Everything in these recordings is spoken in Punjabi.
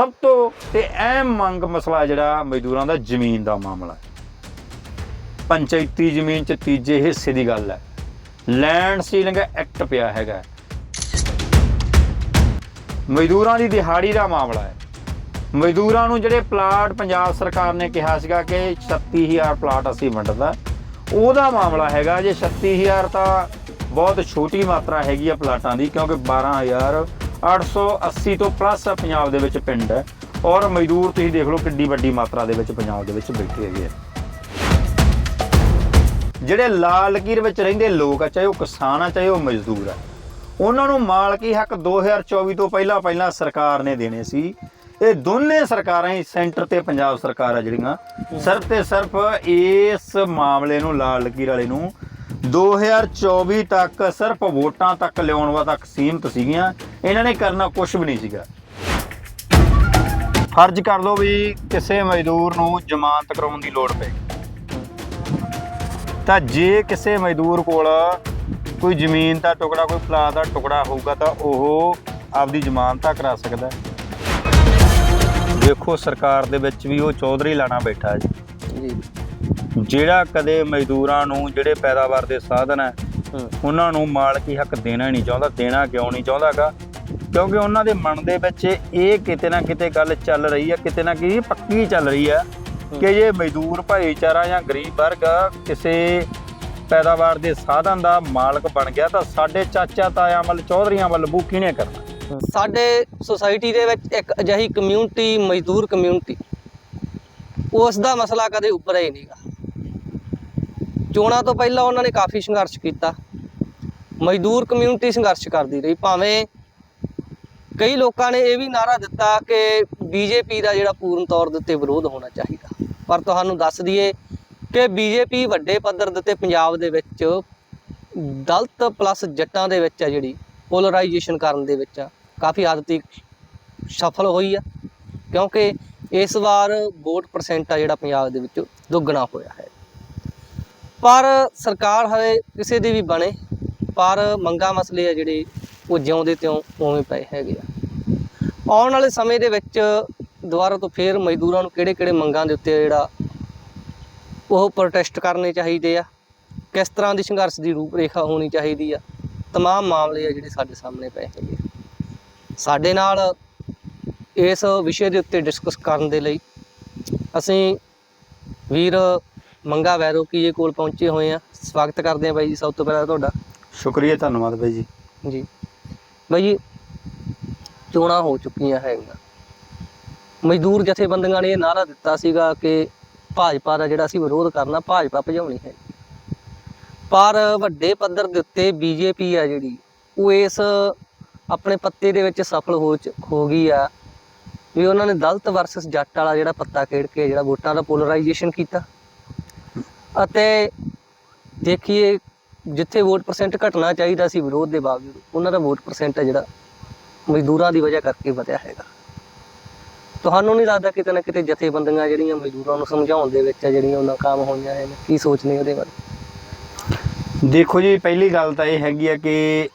ਸਭ ਤੋਂ ਤੇ ਅਹਿਮ ਮੰਗ ਮਸਲਾ ਜਿਹੜਾ ਮਜ਼ਦੂਰਾਂ ਦਾ ਜ਼ਮੀਨ ਦਾ ਮਾਮਲਾ ਹੈ। ਪੰਚਾਇਤੀ ਜ਼ਮੀਨ 'ਚ ਤੀਜੇ ਹਿੱਸੇ ਦੀ ਗੱਲ ਹੈ। ਲੈਂਡ ਸੀਲਿੰਗ ਐਕਟ ਪਿਆ ਹੈਗਾ ਮਜ਼ਦੂਰਾਂ ਦੀ ਦਿਹਾੜੀ ਦਾ ਮਾਮਲਾ ਹੈ। ਮਜ਼ਦੂਰਾਂ ਨੂੰ ਜਿਹੜੇ ਪਲਾਟ ਪੰਜਾਬ ਸਰਕਾਰ ਨੇ ਕਿਹਾ ਸੀਗਾ ਕਿ 36000 ਪਲਾਟ ਅਸੀਂ ਵੰਡਦਾ ਉਹਦਾ ਮਾਮਲਾ ਹੈਗਾ, ਜੇ 36000 ਤਾਂ ਬਹੁਤ ਛੋਟੀ ਮਾਤਰਾ ਹੈਗੀ ਆ ਪਲਾਟਾਂ ਦੀ, ਕਿਉਂਕਿ 12880 ਤੋਂ ਪਲੱਸ ਪੰਜਾਬ ਦੇ ਵਿੱਚ ਪਿੰਡ। ਹੈ ਔਰ ਮਜ਼ਦੂਰ ਤੁਸੀਂ ਦੇਖ ਲਓ ਕਿੰਨੀ ਵੱਡੀ ਮਾਤਰਾ ਦੇ ਵਿੱਚ ਪੰਜਾਬ ਦੇ ਵਿੱਚ ਬੈਠੇ ਹੈਗੇ ਆ। ਜਿਹੜੇ ਲਾਲ ਲਕੀਰ ਵਿੱਚ ਰਹਿੰਦੇ ਲੋਕ ਆ, ਚਾਹੇ ਉਹ ਕਿਸਾਨ ਆ, ਚਾਹੇ ਉਹ ਮਜ਼ਦੂਰ ਆ, ਉਹਨਾਂ ਨੂੰ ਮਾਲਕੀ ਹੱਕ 2024 ਤੋਂ ਪਹਿਲਾਂ ਪਹਿਲਾਂ ਸਰਕਾਰ ਨੇ ਦੇਣੇ ਸੀ। ਇਹ ਦੋਨੇ ਸਰਕਾਰਾਂ ਹੀ ਸੈਂਟਰ ਤੇ ਪੰਜਾਬ ਸਰਕਾਰ ਆ ਜਿਹੜੀਆਂ। ਸਿਰਫ ਤੇ ਸਿਰਫ ਇਸ ਮਾਮਲੇ ਨੂੰ, ਲਾਲ ਲਕੀਰ ਵਾਲੇ ਨੂੰ 2024 ਤੱਕ ਸਿਰਫ ਵੋਟਾਂ ਤੱਕ ਲਿਆਉਣ ਵਾ ਤੱਕ ਸੀਮਤ ਸੀਗੀਆਂ। ਇਹਨਾਂ ਨੇ ਕਰਨਾ ਕੁਝ ਵੀ ਨਹੀਂ ਸੀਗਾ। ਫਰਜ਼ ਕਰ ਲਓ ਵੀ ਕਿਸੇ ਮਜ਼ਦੂਰ ਨੂੰ ਜ਼ਮਾਨਤ ਕਰਾਉਣ ਦੀ ਲੋੜ ਪਏ ਤਾਂ ਜੇ ਕਿਸੇ ਮਜ਼ਦੂਰ ਕੋਲ ਕੋਈ ਜ਼ਮੀਨ ਦਾ ਟੁਕੜਾ ਕੋਈ ਪਲਾਟ ਦਾ ਟੁਕੜਾ ਹੋਊਗਾ ਤਾਂ ਉਹ ਆਪਦੀ ਜ਼ਮਾਨਤ ਕਰਾ ਸਕਦਾ। ਦੇਖੋ ਸਰਕਾਰ ਦੇ ਵਿੱਚ ਵੀ ਉਹ ਚੌਧਰੀ ਲਾਣਾ ਬੈਠਾ ਜੀ। ਜਿਹੜਾ ਕਦੇ ਮਜ਼ਦੂਰਾਂ ਨੂੰ ਜਿਹੜੇ ਪੈਦਾਵਾਰ ਦੇ ਸਾਧਨ ਹੈ ਉਹਨਾਂ ਨੂੰ ਮਾਲਕੀ ਹੱਕ ਦੇਣਾ ਹੀ ਨਹੀਂ ਚਾਹੁੰਦਾ ਦੇਣਾ ਕਿਉਂ ਨਹੀਂ ਚਾਹੁੰਦਾਗਾ ਕਿਉਂਕਿ ਉਹਨਾਂ ਦੇ ਮਨ ਦੇ ਵਿੱਚ ਇਹ ਕਿਤੇ ਨਾ ਕਿਤੇ ਗੱਲ ਚੱਲ ਰਹੀ ਹੈ ਕਿਤੇ ਨਾ ਕਿਤੇ ਪੱਕੀ ਚੱਲ ਰਹੀ ਹੈ ਕਿ ਜੇ ਮਜ਼ਦੂਰ ਭਾਈਚਾਰਾ ਜਾਂ ਗਰੀਬ ਵਰਗ ਕਿਸੇ ਪੈਦਾਵਾਰ ਦੇ ਸਾਧਨ ਦਾ ਮਾਲਕ ਬਣ ਗਿਆ ਤਾਂ ਸਾਡੇ ਚਾਚਾ ਤਾਇਆ ਵੱਲ, ਚੌਧਰੀਆਂ ਵੱਲ ਬੂ ਕਿਹਨੇ ਕਰਨਾ? ਸਾਡੇ ਸੁਸਾਇਟੀ ਦੇ ਵਿੱਚ ਇੱਕ ਅਜਿਹੀ ਕਮਿਊਨਿਟੀ ਮਜ਼ਦੂਰ ਕਮਿਊਨਿਟੀ ਉਸ ਦਾ ਮਸਲਾ ਕਦੇ ਉੱਪਰ ਹੀ ਨਹੀਂਗਾ। ਚੋਣਾਂ ਤੋਂ ਪਹਿਲਾਂ ਉਹਨਾਂ ਨੇ ਕਾਫੀ ਸੰਘਰਸ਼ ਕੀਤਾ। ਮਜ਼ਦੂਰ ਕਮਿਊਨਿਟੀ ਸੰਘਰਸ਼ ਕਰਦੀ ਰਹੀ, ਭਾਵੇਂ ਕਈ ਲੋਕਾਂ ਨੇ ਇਹ ਵੀ ਨਾਰਾ ਦਿੱਤਾ ਕਿ ਬੀਜੇਪੀ ਦਾ ਜਿਹੜਾ ਪੂਰਨ ਤੌਰ ਦੇ ਉੱਤੇ ਵਿਰੋਧ ਹੋਣਾ ਚਾਹੀਦਾ। ਪਰ ਤੁਹਾਨੂੰ ਦੱਸ ਦਈਏ ਕਿ ਬੀਜੇਪੀ ਵੱਡੇ ਪੱਧਰ ਦੇ ਉੱਤੇ ਪੰਜਾਬ ਦੇ ਵਿੱਚ ਦਲਤ ਪਲੱਸ ਜੱਟਾਂ ਦੇ ਵਿੱਚ ਆ ਜਿਹੜੀ ਪੋਲਰਾਈਜੇਸ਼ਨ ਕਰਨ ਦੇ ਵਿੱਚ ਆ, ਕਾਫੀ ਹੱਦ ਤੱਕ ਸਫਲ ਹੋਈ ਆ। ਕਿਉਂਕਿ ਇਸ ਵਾਰ ਵੋਟ ਪਰਸੈਂਟ ਆ ਜਿਹੜਾ ਪੰਜਾਬ ਦੇ ਵਿੱਚ ਦੁੱਗਣਾ ਹੋਇਆ ਹੈ। ਪਰ ਸਰਕਾਰ ਹਲੇ ਕਿਸੇ ਦੀ ਵੀ ਬਣੇ ਪਰ ਮੰਗਾ ਮਸਲੇ ਆ ਜਿਹੜੇ ਉਹ ਜਿਉਂਦੇ ਤਿਉਂ ਉਵੇਂ ਪਏ ਹੈਗੇ ਆ। ਆਉਣ ਵਾਲੇ ਸਮੇਂ ਦੇ ਵਿੱਚ ਦੁਬਾਰਾ ਤੋਂ ਫੇਰ ਮਜ਼ਦੂਰਾਂ ਨੂੰ ਕਿਹੜੇ-ਕਿਹੜੇ ਮੰਗਾਂ ਦੇ ਉੱਤੇ ਜਿਹੜਾ ਉਹ ਪ੍ਰੋਟੈਸਟ ਕਰਨੇ ਚਾਹੀਦੇ ਆ? ਕਿਸ ਤਰ੍ਹਾਂ ਦੀ ਸੰਘਰਸ਼ ਦੀ ਰੂਪਰੇਖਾ ਹੋਣੀ ਚਾਹੀਦੀ ਆ? ਤਮਾਮ ਮਾਮਲੇ ਆ ਜਿਹੜੇ ਸਾਡੇ ਸਾਹਮਣੇ ਪਏ ਹੈਗੇ ਆ। ਸਾਡੇ ਨਾਲ ਇਸ ਵਿਸ਼ੇ ਦੇ ਉੱਤੇ ਡਿਸਕਸ ਕਰਨ ਦੇ ਲਈ ਅਸੀਂ ਵੀਰ ਮੰਗਾ ਵੈਰੋ ਕੀ ਜੀ ਕੋਲ ਪਹੁੰਚੇ ਹੋਏ ਆ। ਸਵਾਗਤ ਕਰਦੇ ਆ ਬਾਈ ਜੀ ਸਭ ਤੋਂ ਪਹਿਲਾਂ ਤੁਹਾਡਾ। ਸ਼ੁਕਰੀਆ ਧੰਨਵਾਦ ਬਾਈ ਜੀ। ਜੀ। ਬਾਈ ਜੀ ਚੋਣਾਂ ਹੋ ਚੁੱਕੀਆਂ ਹੈਗੀਆਂ। ਮਜ਼ਦੂਰ ਜਥੇਬੰਦੀਆਂ ਨੇ ਇਹ ਨਾਰਾ ਦਿੱਤਾ ਸੀਗਾ ਕਿ ਭਾਜਪਾ ਦਾ ਜਿਹੜਾ ਅਸੀਂ ਵਿਰੋਧ ਕਰਨਾ, ਭਾਜਪਾ ਭਜਾਉਣੀ ਹੈ। ਪਰ ਵੱਡੇ ਪੱਧਰ ਦੇ ਉੱਤੇ ਬੀਜੇਪੀ ਆ ਜਿਹੜੀ, ਉਹ ਇਸ ਆਪਣੇ ਪੱਤੇ ਦੇ ਵਿੱਚ ਸਫਲ ਹੋ ਚ- ਹੋ ਗਈ ਆ ਵੀ ਉਹਨਾਂ ਨੇ ਦਲਤ ਵਰਸਸ ਜੱਟ ਵਾਲਾ ਜਿਹੜਾ ਪੱਤਾ ਖੇਡ ਕੇ ਜਿਹੜਾ ਵੋਟਾਂ ਦਾ ਪੋਲਰਾਈਜੇਸ਼ਨ ਕੀਤਾ। ਅਤੇ ਦੇਖੀਏ ਜਿੱਥੇ ਵੋਟ ਪਰਸੈਂਟ ਘਟਣਾ ਚਾਹੀਦਾ ਸੀ ਵਿਰੋਧ ਦੇ ਬਾਵਜੂਦ, ਉਹਨਾਂ ਦਾ ਵੋਟ ਪਰਸੈਂਟ ਹੈ ਜਿਹੜਾ ਮਜ਼ਦੂਰਾਂ ਦੀ ਵਜ੍ਹਾ ਕਰਕੇ ਵਧਿਆ ਹੈਗਾ। ਤੁਹਾਨੂੰ ਨਹੀਂ ਲੱਗਦਾ ਕਿਤੇ ਨਾ ਕਿਤੇ ਜਥੇਬੰਦੀਆਂ ਜਿਹੜੀਆਂ ਮਜ਼ਦੂਰਾਂ ਨੂੰ ਸਮਝਾਉਣ ਦੇ ਵਿੱਚ ਜਿਹੜੀਆਂ ਉਹ ਨਾਕਾਮ ਹੋਈਆਂ ਹਨ ਕੀ ਸੋਚਦੇ ਉਹਦੇ ਬਾਰੇ? ਦੇਖੋ ਜੀ ਪਹਿਲੀ ਗੱਲ ਤਾਂ ਇਹ ਹੈਗੀ ਆ ਕਿ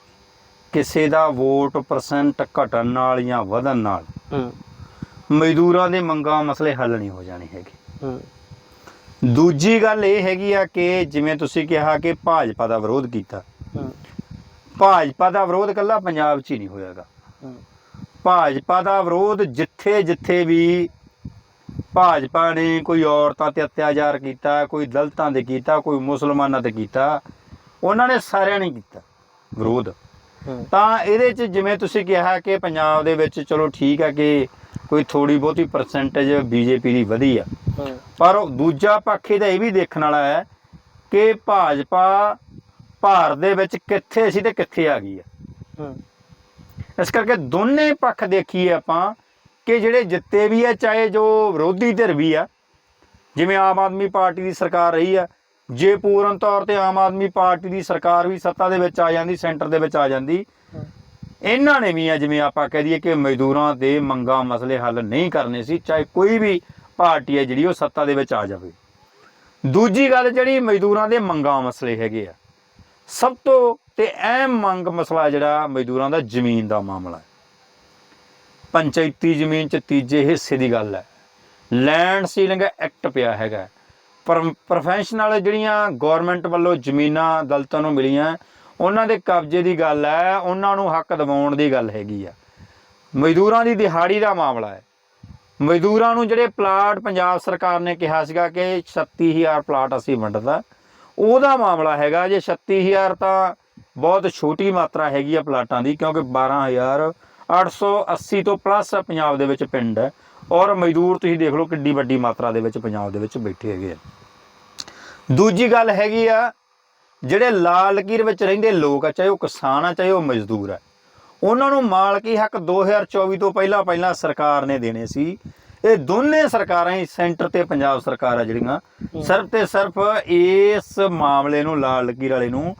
ਕਿਸੇ ਦਾ ਵੋਟ ਪਰਸੈਂਟ ਘਟਣ ਨਾਲ ਜਾਂ ਵਧਣ ਨਾਲ ਮਜ਼ਦੂਰਾਂ ਦੇ ਮੰਗਾਂ ਮਸਲੇ ਹੱਲ ਨਹੀਂ ਹੋ ਜਾਣੇ ਹੈਗੇ। ਦੂਜੀ ਗੱਲ ਇਹ ਹੈਗੀ ਆ ਕਿ ਜਿਵੇਂ ਤੁਸੀਂ ਕਿਹਾ ਕਿ ਭਾਜਪਾ ਦਾ ਵਿਰੋਧ ਕੀਤਾ। ਭਾਜਪਾ ਦਾ ਵਿਰੋਧ ਕੱਲਾ ਪੰਜਾਬ 'ਚ ਹੀ ਨਹੀਂ ਹੋਇਆਗਾ। ਭਾਜਪਾ ਦਾ ਵਿਰੋਧ ਜਿੱਥੇ ਜਿੱਥੇ ਵੀ ਭਾਜਪਾ ਨੇ ਕੋਈ ਔਰਤਾਂ ਤੇ ਅਤਿਆਚਾਰ ਕੀਤਾ ਕੋਈ ਦਲਿਤਾਂ ਤੇ ਕੀਤਾ ਕੋਈ ਮੁਸਲਮਾਨਾਂ ਤੇ ਕੀਤਾ ਉਹਨਾਂ ਨੇ ਸਾਰਿਆਂ ਨੇ ਕੀਤਾ ਵਿਰੋਧ। ਤਾਂ ਇਹਦੇ 'ਚ ਜਿਵੇਂ ਤੁਸੀਂ ਕਿਹਾ ਕਿ ਪੰਜਾਬ ਦੇ ਵਿੱਚ ਚਲੋ ਠੀਕ ਹੈ ਕਿ ਕੋਈ ਥੋੜੀ ਬਹੁਤੀ ਪਰਸੈਂਟੇਜ ਬੀਜੇਪੀ ਦੀ ਵਧੀ ਆ। ਪਰ ਦੂਜਾ ਪੱਖ ਇਹਦਾ ਇਹ ਵੀ ਦੇਖਣ ਵਾਲਾ ਹੈ ਕਿ ਭਾਜਪਾ ਭਾਰਤ ਦੇ ਵਿੱਚ ਕਿੱਥੇ ਸੀ ਤੇ ਕਿੱਥੇ ਆ ਗਈ ਹੂੰ। ਇਸ ਕਰਕੇ ਦੋਨੇ ਪੱਖ ਦੇਖੀਏ ਆਪਾਂ ਕਿ ਜਿਹੜੇ ਜਿੱਤੇ ਵੀ ਆ, ਚਾਹੇ ਜੋ ਵਿਰੋਧੀ ਧਿਰ ਵੀ ਆ, ਜਿਵੇਂ ਆਮ ਆਦਮੀ ਪਾਰਟੀ ਦੀ ਸਰਕਾਰ ਰਹੀ ਆ, ਜੇ ਪੂਰਨ ਤੌਰ ਤੇ ਆਮ ਆਦਮੀ ਪਾਰਟੀ ਦੀ ਸਰਕਾਰ ਵੀ ਸੱਤਾ ਦੇ ਵਿੱਚ ਆ ਜਾਂਦੀ, ਸੈਂਟਰ ਦੇ ਵਿੱਚ ਆ ਜਾਂਦੀ, ਇਹਨਾਂ ਨੇ ਵੀ ਆ, ਜਿਵੇਂ ਆਪਾਂ ਕਹਿ ਦਈਏ ਕਿ ਮਜ਼ਦੂਰਾਂ ਦੇ ਮੰਗਾਂ ਮਸਲੇ ਹੱਲ ਨਹੀਂ ਕਰਨੇ ਸੀ, ਚਾਹੇ ਕੋਈ ਵੀ ਪਾਰਟੀ ਹੈ ਜਿਹੜੀ ਉਹ ਸੱਤਾ ਦੇ ਵਿੱਚ ਆ ਜਾਵੇ। ਦੂਜੀ ਗੱਲ ਜਿਹੜੀ ਮਜ਼ਦੂਰਾਂ ਦੇ ਮੰਗਾਂ ਮਸਲੇ ਹੈਗੇ ਆ ਸਭ ਤੋਂ ਤੇ ਅਹਿਮ ਮੰਗ ਮਸਲਾ ਜਿਹੜਾ ਮਜ਼ਦੂਰਾਂ ਦਾ ਜ਼ਮੀਨ ਦਾ ਮਾਮਲਾ ਹੈ। ਪੰਚਾਇਤੀ ਜ਼ਮੀਨ 'ਚ ਤੀਜੇ ਹਿੱਸੇ ਦੀ ਗੱਲ ਹੈ। ਲੈਂਡ ਸੀਲਿੰਗ ਐਕਟ ਪਿਆ ਹੈਗਾ ਪ੍ਰੋਫੈਸ਼ਨਲ ਜਿਹੜੀਆਂ ਗਵਰਨਮੈਂਟ ਵੱਲੋਂ ਜ਼ਮੀਨਾਂ ਦਲਤਾਂ ਨੂੰ ਮਿਲੀਆਂ, ਉਹਨਾਂ ਦੇ ਕਬਜ਼ੇ ਦੀ ਗੱਲ ਹੈ, ਉਹਨਾਂ ਨੂੰ ਹੱਕ ਦਿਵਾਉਣ ਦੀ ਗੱਲ ਹੈਗੀ ਆ। ਮਜ਼ਦੂਰਾਂ ਦੀ ਦਿਹਾੜੀ ਦਾ ਮਾਮਲਾ ਹੈ। ਮਜ਼ਦੂਰਾਂ ਨੂੰ ਜਿਹੜੇ ਪਲਾਟ ਪੰਜਾਬ ਸਰਕਾਰ ਨੇ ਕਿਹਾ ਸੀਗਾ ਕਿ 36000 ਪਲਾਟ ਅਸੀਂ ਵੰਡਦਾ ਉਹਦਾ ਮਾਮਲਾ ਹੈਗਾ ਜੇ 36000 ਤਾਂ ਬਹੁਤ ਛੋਟੀ ਮਾਤਰਾ ਹੈਗੀ ਆ ਪਲਾਟਾਂ ਦੀ, ਕਿਉਂਕਿ 12880 ਤੋਂ ਪਲੱਸ ਪੰਜਾਬ ਦੇ ਵਿੱਚ ਪਿੰਡ ਹੈ। ਔਰ ਮਜ਼ਦੂਰ ਤੁਸੀਂ ਦੇਖ ਲਓ ਕਿੱਡੀ ਵੱਡੀ ਮਾਤਰਾ ਦੇ ਵਿੱਚ ਪੰਜਾਬ ਦੇ ਵਿੱਚ ਬੈਠੇ ਹੈਗੇ ਆ। ਦੂਜੀ ਗੱਲ ਹੈਗੀ ਆ, ਜਿਹੜੇ ਲਾਲ ਲਕੀਰ ਵਿੱਚ ਰਹਿੰਦੇ ਲੋਕ ਆ, ਚਾਹੇ ਉਹ ਕਿਸਾਨ ਆ, ਚਾਹੇ ਉਹ ਮਜ਼ਦੂਰ ਆ, ਉਹਨਾਂ ਨੂੰ ਮਾਲਕੀ ਹੱਕ 2024 ਤੋਂ ਪਹਿਲਾਂ ਪਹਿਲਾਂ ਸਰਕਾਰ ਨੇ ਦੇਣੇ ਸੀ। ਇਹ ਦੋਨੇ ਸਰਕਾਰਾਂ ਹੀ ਸੈਂਟਰ ਤੇ ਪੰਜਾਬ ਸਰਕਾਰ ਆ ਜਿਹੜੀਆਂ। ਸਿਰਫ ਤੇ ਸਿਰਫ ਇਸ ਮਾਮਲੇ ਨੂੰ, ਲਾਲ ਲਕੀਰ ਵਾਲੇ ਨੂੰ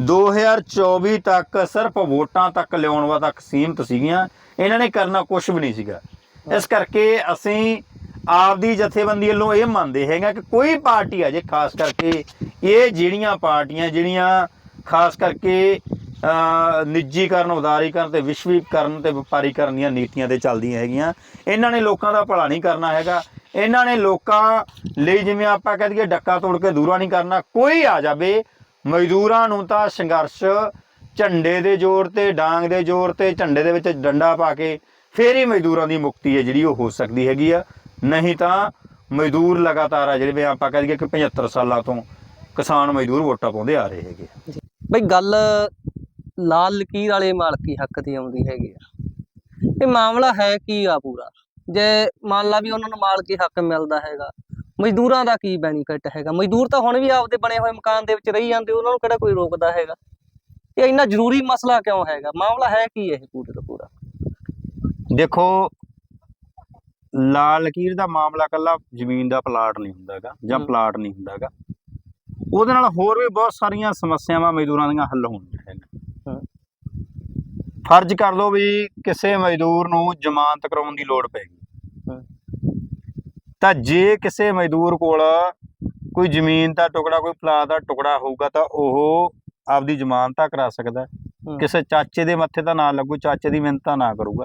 2024 ਤੱਕ ਸਿਰਫ ਵੋਟਾਂ ਤੱਕ ਲਿਆਉਣ ਵਾ ਤੱਕ ਸੀਮਤ ਸੀਗੀਆਂ। ਇਹਨਾਂ ਨੇ ਕਰਨਾ ਕੁਝ ਵੀ ਨਹੀਂ ਸੀਗਾ। ਇਸ ਕਰਕੇ ਅਸੀਂ ਆਪਦੀ ਜਥੇਬੰਦੀ ਵੱਲੋਂ ਇਹ ਮੰਨਦੇ ਹੈਗਾ ਕਿ ਕੋਈ ਪਾਰਟੀ ਆ ਜੇ, ਖਾਸ ਕਰਕੇ ਇਹ ਜਿਹੜੀਆਂ ਪਾਰਟੀਆਂ, ਜਿਹੜੀਆਂ ਖਾਸ ਕਰਕੇ ਨਿੱਜੀਕਰਨ, ਉਦਾਰੀਕਰਨ ਤੇ ਵਿਸ਼ਵੀਕਰਨ ਤੇ ਵਪਾਰੀਕਰਨ ਦੀਆਂ ਨੀਤੀਆਂ ਤੇ ਚੱਲਦੀਆਂ ਹੈਗੀਆਂ। ਇਹਨਾਂ ਨੇ ਲੋਕਾਂ ਦਾ ਭਲਾ ਨਹੀਂ ਕਰਨਾ ਹੈਗਾ। ਇਹਨਾਂ ਨੇ ਲੋਕਾਂ ਲਈ ਜਿਵੇਂ ਆਪਾਂ ਕਹਿ ਦਈਏ ਡੱਕਾ ਤੋੜ ਕੇ ਦੂਰਾ ਨਹੀਂ ਕਰਨਾ। ਕੋਈ ਆ ਜਾਵੇ, ਮਜ਼ਦੂਰਾਂ ਨੂੰ ਤਾਂ ਸੰਘਰਸ਼, ਝੰਡੇ ਦੇ ਜ਼ੋਰ ਤੇ, ਡਾਂਗ ਦੇ ਜ਼ੋਰ ਤੇ, ਝੰਡੇ ਦੇ ਵਿੱਚ ਡੰਡਾ ਪਾ ਕੇ ਫੇਰ ਹੀ ਮਜ਼ਦੂਰਾਂ ਦੀ ਮੁਕਤੀ ਹੈ ਜਿਹੜੀ ਉਹ ਹੋ ਸਕਦੀ ਹੈਗੀ ਆ। ਨਹੀਂ ਤਾਂ ਮਜ਼ਦੂਰ ਲਗਾਤਾਰ ਆ ਜਿਹੜੇ ਆਪਾਂ ਕਹਿ ਦਈਏ ਕਿ 75 ਸਾਲਾਂ ਤੋਂ ਕਿਸਾਨ ਮਜ਼ਦੂਰ ਵੋਟਾਂ ਪਾਉਂਦੇ ਆ ਰਹੇ ਹੈਗੇ ਆ। ਬਈ ਗੱਲ ਲਾਲ ਲਕੀਰ ਵਾਲੇ ਮਾਲਕੀ ਹੱਕ ਦੀ ਆਉਂਦੀ ਹੈਗੀ ਆ। ਇਹ ਮਾਮਲਾ ਹੈ ਕੀ ਆ ਪੂਰਾ? ਜੇ ਮੰਨ ਲਾ ਵੀ ਉਹਨਾਂ ਨੂੰ ਮਾਲਕੀ ਹੱਕ ਮਿਲਦਾ ਹੈਗਾ ਮਜ਼ਦੂਰਾਂ ਦਾ ਕੀ ਬੈਨੀਫਿਟ ਹੈਗਾ? ਮਜ਼ਦੂਰ ਤਾਂ ਹੁਣ ਵੀ ਆਪਦੇ ਬਣੇ ਹੋਏ ਮਕਾਨ ਦੇ ਵਿੱਚ ਰਹੀ ਜਾਂਦੇ ਉਹਨਾਂ ਨੂੰ ਕਿਹੜਾ ਕੋਈ ਰੋਕਦਾ ਹੈਗਾ? ਇਹ ਇੰਨਾ ਜ਼ਰੂਰੀ ਮਸਲਾ ਕਿਉਂ ਹੈਗਾ? ਮਾਮਲਾ ਹੈ ਕੀ ਇਹ ਪੂਰੇ ਦਾ ਪੂਰਾ? ਦੇਖੋ ਲਾਲ ਲਕੀਰ ਦਾ ਮਾਮਲਾ ਕੱਲਾ ਜ਼ਮੀਨ ਦਾ ਪਲਾਟ ਨਹੀਂ ਹੁੰਦਾਗਾ ਜਾਂ। ਪਲਾਟ ਨਹੀਂ ਹੁੰਦਾਗਾ ਉਹਦੇ ਨਾਲ ਹੋਰ ਵੀ ਬਹੁਤ ਸਾਰੀਆਂ ਸਮੱਸਿਆਵਾਂ ਮਜ਼ਦੂਰਾਂ ਦੀਆਂ ਹੱਲ ਹਮ। ਫਰਜ਼ ਕਰ ਲਓ ਵੀ ਕਿਸੇ ਮਜ਼ਦੂਰ ਨੂੰ ਜ਼ਮਾਨਤ ਕਰਾਉਣ ਦੀ ਲੋੜ ਪੈਗੀ। ਤਾਂ ਜੇ ਕਿਸੇ ਮਜ਼ਦੂਰ ਕੋਲ ਕੋਈ ਜ਼ਮੀਨ ਦਾ ਟੁਕੜਾ ਕੋਈ ਪਲਾਟ ਦਾ ਟੁਕੜਾ ਹੋਊਗਾ ਤਾਂ ਉਹ ਆਪਦੀ ਜ਼ਮਾਨਤਾਂ ਕਰਾ ਸਕਦਾ। ਕਿਸੇ ਚਾਚੇ ਦੇ ਮੱਥੇ ਤਾਂ ਨਾ ਲੱਗੂ ਚਾਚੇ ਦੀ ਮਿਹਨਤਾਂ ਨਾ ਕਰੂਗਾ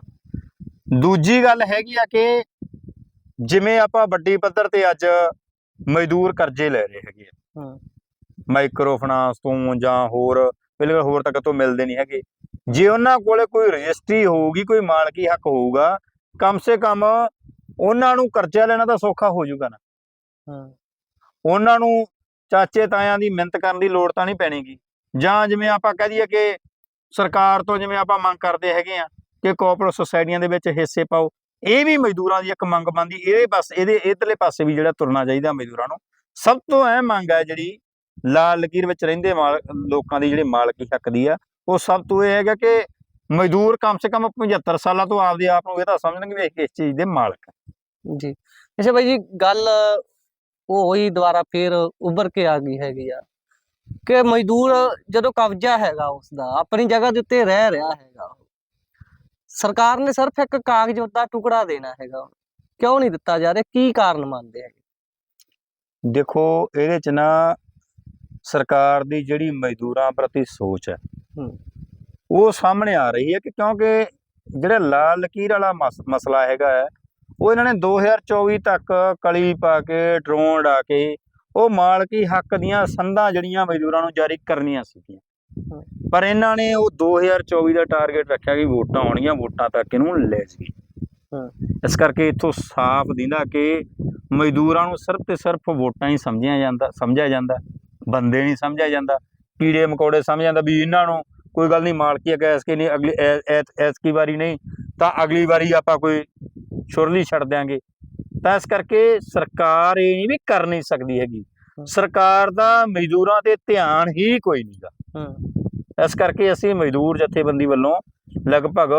ਦੂਜੀ ਗੱਲ ਹੈਗੀ ਆ ਕਿ ਜਿਵੇਂ ਆਪਾਂ ਵੱਡੀ ਪੱਧਰ ਤੇ ਅੱਜ ਮਜ਼ਦੂਰ ਕਰਜ਼ੇ ਲੈ ਰਹੇ ਹੈਗੇ ਆ। ਮਾਈਕਰੋ ਫਾਈਨਾਂਸ ਤੋਂ ਜਾਂ ਹੋਰ ਬਿਲਕੁਲ ਹੋਰ ਤੱਕ ਤੋਂ ਮਿਲਦੇ ਨਹੀਂ ਹੈਗੇ ਜੇ ਉਹਨਾਂ ਕੋਲੇ ਕੋਈ ਰਜਿਸਟਰੀ ਹੋਊਗੀ ਕੋਈ ਮਾਲਕੀ ਹੱਕ ਹੋਊਗਾ ਕਮ ਸੇ ਕਮ ਉਹਨਾਂ ਨੂੰ ਕਰਜ਼ਾ ਲੈਣਾ ਤਾਂ ਸੌਖਾ ਹੋ ਜਾਊਗਾ ਨਾ। ਹਾਂ। ਉਹਨਾਂ ਨੂੰ ਚਾਚੇ ਤਾਇਆਂ ਦੀ ਮਿਹਨਤ ਕਰਨ ਦੀ ਲੋੜ ਤਾਂ ਨਹੀਂ ਪੈਣੀਗੀ। ਜਾਂ ਜਿਵੇਂ ਆਪਾਂ ਕਹਿ ਦਈਏ ਕਿ ਸਰਕਾਰ ਤੋਂ ਜਿਵੇਂ ਆਪਾਂ ਮੰਗ ਕਰਦੇ ਹੈਗੇ ਆ ਕਿ ਕੋਆਪਰੇਟਿਵ ਸੁਸਾਇਟੀਆਂ ਦੇ ਵਿੱਚ ਹਿੱਸੇ ਪਾਓ ਇਹ ਵੀ ਮਜ਼ਦੂਰਾਂ ਦੀ ਇੱਕ ਮੰਗ ਬਣਦੀ ਇਹ ਬਸ ਇਹਦੇ ਇਧਰਲੇ ਪਾਸੇ ਵੀ ਜਿਹੜਾ ਤੁਰਨਾ ਚਾਹੀਦਾ ਮਜ਼ਦੂਰਾਂ ਨੂੰ। ਸਭ ਤੋਂ ਅਹਿਮ ਮੰਗ ਹੈ ਜਿਹੜੀ ਲਾਲ ਲਕੀਰ ਵਿੱਚ ਰਹਿੰਦੇ ਲੋਕਾਂ ਦੀ ਜਿਹੜੇ ਮਾਲਕੀ ਹੱਕ ਦੀ ਆ ਉਹ ਸਭ ਤੋਂ ਇਹ ਹੈਗਾ ਕਿ ਮਜ਼ਦੂਰ ਕਮ ਸੇ ਕਮ 75 ਸਾਲਾਂ ਤੋਂ ਆਪਦੇ ਆਪ ਨੂੰ ਇਹ ਤਾਂ ਸਮਝਣਗੇ ਵੀ ਇਹ ਕਿਸ ਚੀਜ਼ ਦੇ ਮਾਲਕ। ਜੀ ਅੱਛਾ ਬਾਈ ਜੀ ਗੱਲ ਉਹ ਹੋਈ ਦੁਬਾਰਾ ਫੇਰ ਉੱਭਰ ਕੇ ਆ ਗਈ ਹੈਗੀ ਆ ਕਿ ਮਜ਼ਦੂਰ ਜਦੋਂ ਕਬਜ਼ਾ ਹੈਗਾ ਉਸ ਦਾ ਆਪਣੀ ਜਗ੍ਹਾ ਦੇ ਉੱਤੇ ਰਹਿ ਰਿਹਾ ਹੈਗਾ। ਸਰਕਾਰ ਨੇ ਸਿਰਫ ਇੱਕ ਕਾਗਜ਼ ਦਾ ਟੁਕੜਾ ਦੇਣਾ ਹੈਗਾ ਕਿਉਂ ਨਹੀਂ ਦਿੱਤਾ ਜਾ ਰਿਹਾ ਕੀ ਕਾਰਨ ਮੰਨਦੇ ਹੈਗੇ ਦੇਖੋ ਇਹਦੇ ਚ ਨਾ ਸਰਕਾਰ ਦੀ ਜਿਹੜੀ ਮਜ਼ਦੂਰਾਂ ਪ੍ਰਤੀ ਸੋਚ ਹੈ। ਉਹ ਸਾਹਮਣੇ ਆ ਰਹੀ ਹੈ ਕਿ ਕਿਉਂਕਿ ਜਿਹੜਾ ਲਾਲ ਲਕੀਰ ਵਾਲਾ ਮਸ- ਮਸਲਾ ਹੈਗਾ ਉਹ ਇਹਨਾਂ ਨੇ 2024 ਤੱਕ ਕਲੀ ਪਾ ਕੇ ਡਰੋਨ ਉਡਾ ਕੇ ਉਹ ਮਾਲਕੀ ਹੱਕ ਦੀਆਂ ਸੰਧਾਂ ਜਿਹੜੀਆਂ ਮਜ਼ਦੂਰਾਂ ਨੂੰ ਜਾਰੀ ਕਰਨੀਆਂ ਸੀਗੀਆਂ। ਪਰ ਇਹਨਾਂ ਨੇ ਉਹ 2024 ਦਾ ਟਾਰਗੇਟ ਰੱਖਿਆ ਕਿ ਵੋਟਾਂ ਆਉਣੀਆਂ ਵੋਟਾਂ ਤੱਕ ਇਹਨੂੰ ਲੈ ਜੀ ਹੂੰ। ਇਸ ਕਰਕੇ ਇੱਥੋਂ ਸਾਫ਼ ਦਿੰਦਾ ਕਿ ਮਜ਼ਦੂਰਾਂ ਨੂੰ ਸਿਰਫ ਤੇ ਸਿਰਫ ਵੋਟਾਂ ਹੀ ਸਮਝਿਆ ਜਾਂਦਾ ਸਮਝਿਆ ਜਾਂਦਾ ਬੰਦੇ ਨਹੀਂ ਸਮਝਿਆ ਜਾਂਦਾ। ਕੀੜੇ ਮਕੌੜੇ ਸਮਝ ਜਾਂਦਾ ਵੀ ਇਹਨਾਂ ਨੂੰ ਕੋਈ ਗੱਲ ਨਹੀਂ ਮਾਲਕੀ ਐਸ ਕੇ ਨਹੀਂ ਅਗਲੀ ਐ- ਐਤ- ਐਤਕੀ ਵਾਰੀ ਨਹੀਂ ਤਾਂ ਅਗਲੀ ਵਾਰੀ ਆਪਾਂ ਕੋਈ ਛੁਰਲੀ ਛੱਡ ਦਿਆਂਗੇ। ਤਾਂ ਇਸ ਕਰਕੇ ਸਰਕਾਰ ਇਹ ਨਹੀਂ ਵੀ ਕਰ ਨਹੀਂ ਸਕਦੀ ਹੈਗੀ। ਸਰਕਾਰ ਦਾ ਮਜ਼ਦੂਰਾਂ ਤੇ ਧਿਆਨ ਹੀ ਕੋਈ ਨਹੀਂਗਾ ਹੂੰ। ਇਸ ਕਰਕੇ ਅਸੀਂ ਮਜ਼ਦੂਰ ਜਥੇਬੰਦੀ ਵੱਲੋਂ ਲਗਭਗ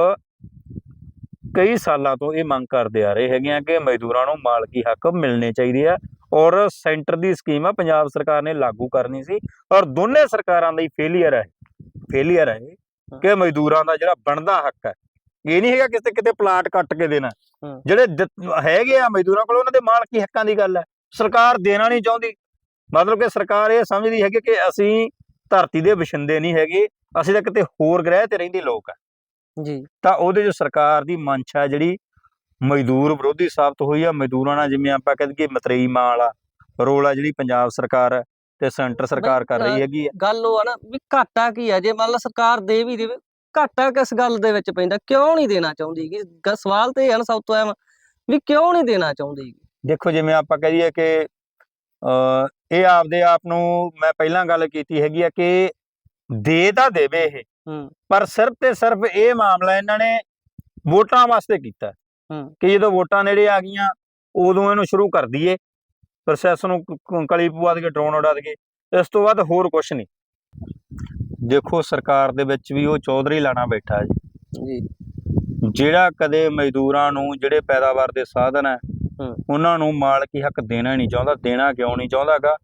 ਕਈ ਸਾਲਾਂ ਤੋਂ ਇਹ ਮੰਗ ਕਰਦੇ ਆ ਰਹੇ ਹੈਗੇ ਆ ਕਿ ਮਜ਼ਦੂਰਾਂ ਨੂੰ ਮਾਲਕੀ ਹੱਕ ਮਿਲਣੇ ਚਾਹੀਦੇ ਆ। ਔਰ ਸੈਂਟਰ ਦੀ ਸਕੀਮ ਆ ਪੰਜਾਬ ਸਰਕਾਰ ਨੇ ਲਾਗੂ ਕਰਨੀ ਸੀ ਔਰ ਦੋਨੇ ਸਰਕਾਰਾਂ ਦਾ ਹੀ ਫੇਲਿਅਰ ਹੈ ਫੇਲਿਅਰ ਹੈ। ਕਿ ਮਜ਼ਦੂਰਾਂ ਦਾ ਜਿਹੜਾ ਬਣਦਾ ਹੱਕ ਹੈ ਇਹ ਨਹੀਂ ਹੈਗਾ ਕਿਤੇ ਕਿਤੇ ਪਲਾਟ ਕੱਟ ਕੇ ਦੇਣਾ। ਜਿਹੜੇ ਹੈਗੇ ਆ ਮਜ਼ਦੂਰਾਂ ਕੋਲ ਉਹਨਾਂ ਦੇ ਮਾਲਕੀ ਹੱਕਾਂ ਦੀ ਗੱਲ ਹੈ ਸਰਕਾਰ ਦੇਣਾ ਨਹੀਂ ਚਾਹੁੰਦੀ। ਮਤਲਬ ਕਿ ਸਰਕਾਰ ਇਹ ਸਮਝਦੀ ਹੈਗੀ ਕਿ ਅਸੀਂ ਧਰਤੀ ਦੇ ਵਸਿੰਦੇ ਨਹੀਂ ਹੈਗੇ ਅਸੀਂ ਤਾਂ ਕਿਤੇ ਹੋਰ ਗ੍ਰਹਿ ਤੇ ਰਹਿੰਦੇ ਲੋਕ ਆ। ਜੀ। ਤਾਂ ਉਹਦੇ 'ਚ ਸਰਕਾਰ ਦੀ ਮਨਸ਼ਾ ਹੈ ਜਿਹੜੀ ਮਜ਼ਦੂਰ ਵਿਰੋਧੀ ਸਾਬਤ ਹੋਈ ਆ। ਮਜ਼ਦੂਰਾਂ ਨਾਲ ਜਿਵੇਂ ਆਪਾਂ ਕਹਿੰਦੇ ਕਿ ਮਤਰੇਈ ਮਾਂ ਵਾਲਾ ਰੋਲ ਆ ਜਿਹੜੀ ਪੰਜਾਬ ਸਰਕਾਰ ਤੇ ਸੈਂਟਰ ਸਰਕਾਰ ਕਰ ਰਹੀ ਹੈਗੀ ਗੱਲ ਉਹ ਆ ਨਾ ਵੀ ਘਾਟਾ ਕੀ ਆ? ਜੇ ਮੰਨ ਲਾ ਸਰਕਾਰ ਦੇ ਵੀ ਦੇਵੇ ਘਾਟਾ ਕਿਸ ਗੱਲ ਦੇ ਵਿੱਚ ਪੈਂਦਾ? ਕਿਉਂ ਨਹੀਂ ਦੇਣਾ ਚਾਹੁੰਦੀ ਗ- ਸਵਾਲ ਤੇ ਇਹ ਆ ਨਾ ਸਭ ਤੋਂ ਅਹਿਮ ਵੀ ਕਿਉਂ ਨਹੀਂ ਦੇਣਾ ਚਾਹੁੰਦੀ? ਦੇਖੋ ਜਿਵੇਂ ਆਪਾਂ ਕਹੀਏ ਕਿ ਇਹ ਆਪਦੇ ਆਪ ਨੂੰ ਮੈਂ ਪਹਿਲਾਂ ਗੱਲ ਕੀਤੀ ਹੈਗੀ ਆ ਕਿ ਦੇ ਤਾਂ ਦੇਵੇ ਇਹ ਪਰ ਸਿਰਫ ਤੇ ਸਿਰਫ ਇਹ ਮਾਮਲਾ ਇਹਨਾਂ ਨੇ ਵੋਟਾਂ ਵਾਸਤੇ ਕੀਤਾ। ਕਿ ਜਦੋਂ ਵੋਟਾਂ ਨੇੜੇ ਆ ਗਈਆਂ ਉਦੋਂ ਇਹਨੂੰ ਸ਼ੁਰੂ ਕਰ ਦਈਏ। ਪ੍ਰੋਸੈਸ ਨੂੰ ਕਲੀ ਪਵਾ ਕੇ ਡਰੋਨ ਉਡਾ ਦਈਏ ਇਸ ਤੋਂ ਬਾਅਦ ਹੋਰ ਕੁਝ ਨਹੀਂ। ਦੇਖੋ ਸਰਕਾਰ ਦੇ ਵਿੱਚ ਵੀ ਉਹ ਚੌਧਰੀ ਲਾਣਾ ਬੈਠਾ ਜੀ। ਜਿਹੜਾ ਕਦੇ ਮਜ਼ਦੂਰਾਂ ਨੂੰ ਜਿਹੜੇ ਪੈਦਾਵਾਰ ਦੇ ਸਾਧਨ ਹੂੰ। ਉਹਨਾਂ ਨੂੰ ਮਾਲਕੀ ਹੱਕ ਦੇਣਾ ਨਹੀਂ ਚਾਹੁੰਦਾ ਦੇਣਾ ਕਿਉਂ ਨਹੀਂ ਚਾਹੁੰਦਾਗਾ?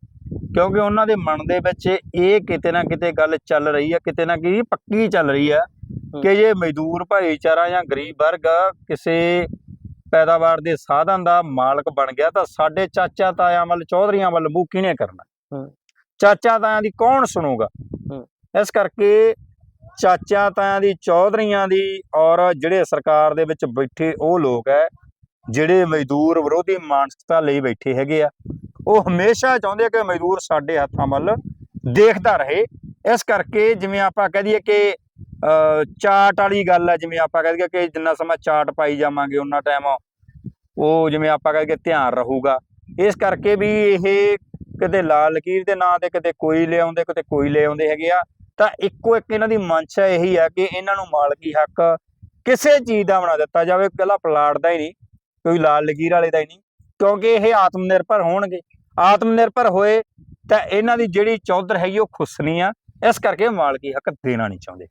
ਕਿਉਂਕਿ ਉਹਨਾਂ ਦੇ ਮਨ ਦੇ ਵਿੱਚ ਇਹ ਕਿਤੇ ਨਾ ਕਿਤੇ ਗੱਲ ਚੱਲ ਰਹੀ ਹੈ ਕਿਤੇ ਨਾ ਕਿਤੇ ਪੱਕੀ ਚੱਲ ਰਹੀ ਹੈ। ਕਿ ਜੇ ਮਜ਼ਦੂਰ ਭਾਈਚਾਰਾ ਜਾਂ ਗਰੀਬ ਵਰਗ ਕਿਸੇ ਪੈਦਾਵਾਰ ਦੇ ਸਾਧਨ ਦਾ ਮਾਲਕ ਬਣ ਗਿਆ ਤਾਂ ਸਾਡੇ ਚਾਚਾ ਤਾਇਆਂ ਵੱਲ ਚੌਧਰੀਆਂ ਵੱਲ ਮੂੰਹ ਕਿਹਨੇ ਕਰਨਾ। ਚਾਚਾ ਤਾਇਆਂ ਦੀ ਕੌਣ ਸੁਣੂਗਾ। ਇਸ ਕਰਕੇ ਚਾਚਾ ਤਾਇਆਂ ਦੀ ਚੌਧਰੀਆਂ ਦੀ ਔਰ ਜਿਹੜੇ ਸਰਕਾਰ ਦੇ ਵਿੱਚ ਬੈਠੇ ਉਹ ਲੋਕ ਹੈ ਜਿਹੜੇ ਮਜ਼ਦੂਰ ਵਿਰੋਧੀ ਮਾਨਸਿਕਤਾ ਲਈ ਬੈਠੇ ਹੈਗੇ ਆ ਉਹ ਹਮੇਸ਼ਾ ਚਾਹੁੰਦੇ ਆ ਕਿ ਮਜ਼ਦੂਰ ਸਾਡੇ ਹੱਥਾਂ ਵੱਲ ਦੇਖਦਾ ਰਹੇ ਇਸ ਕਰਕੇ ਜਿਵੇਂ ਆਪਾਂ ਕਹਿ ਦਈਏ ਕਿ ਅ, ਚਾਟ ਵਾਲੀ ਗੱਲ ਹੈ ਜਿਵੇਂ ਆਪਾਂ ਕਹਿ ਦਈਏ ਕਿ ਜਿੰਨਾ ਸਮਾਂ ਚਾਟ ਪਾਈ ਜਾਵਾਂਗੇ ਉਹਨਾਂ ਟਾਈਮ ਉਹ ਜਿਵੇਂ ਆਪਾਂ ਕਹਿ ਦਈਏ ਧਿਆਨ ਰਹੂਗਾ। ਇਸ ਕਰਕੇ ਵੀ ਇਹ ਕਿਤੇ ਲਾਲ ਲਕੀਰ ਦੇ ਨਾਂ ਤੇ ਕਿਤੇ ਕੋਈ ਲਿਆਉਂਦੇ ਕਿਤੇ ਕੋਈ ਲਿਆਉਂਦੇ ਹੈਗੇ ਆ। ਤਾਂ ਇੱਕੋ ਇੱਕ ਇਹਨਾਂ ਦੀ ਮੰਸ਼ਾ ਇਹੀ ਆ ਕਿ ਇਹਨਾਂ ਨੂੰ ਮਾਲਕੀ ਹੱਕ ਕਿਸੇ ਚੀਜ਼ ਦਾ ਬਣਾ ਦਿੱਤਾ ਜਾਵੇ ਇਕੱਲਾ ਪਲਾਟ ਦਾ ਹੀ ਨਹੀਂ ਕੋਈ ਲਾਲ ਲਕੀਰ ਵਾਲੇ ਦਾ ਹੀ ਨਹੀਂ ਕਿਉਂਕਿ ਇਹ ਆਤਮ ਨਿਰਭਰ ਹੋਣਗੇ। ਆਤਮ ਨਿਰਭਰ ਹੋਏ ਤਾਂ ਇਹਨਾਂ ਦੀ ਜਿਹੜੀ ਚੌਧਰ ਹੈਗੀ ਉਹ ਖੁਸਨੀ ਆ। ਇਸ ਕਰਕੇ ਮਾਲਕੀ ਹੱਕ ਦੇਣਾ ਨਹੀਂ ਚਾਹੁੰਦੇ।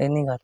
ਇੰਨੀ ਗੱਲ।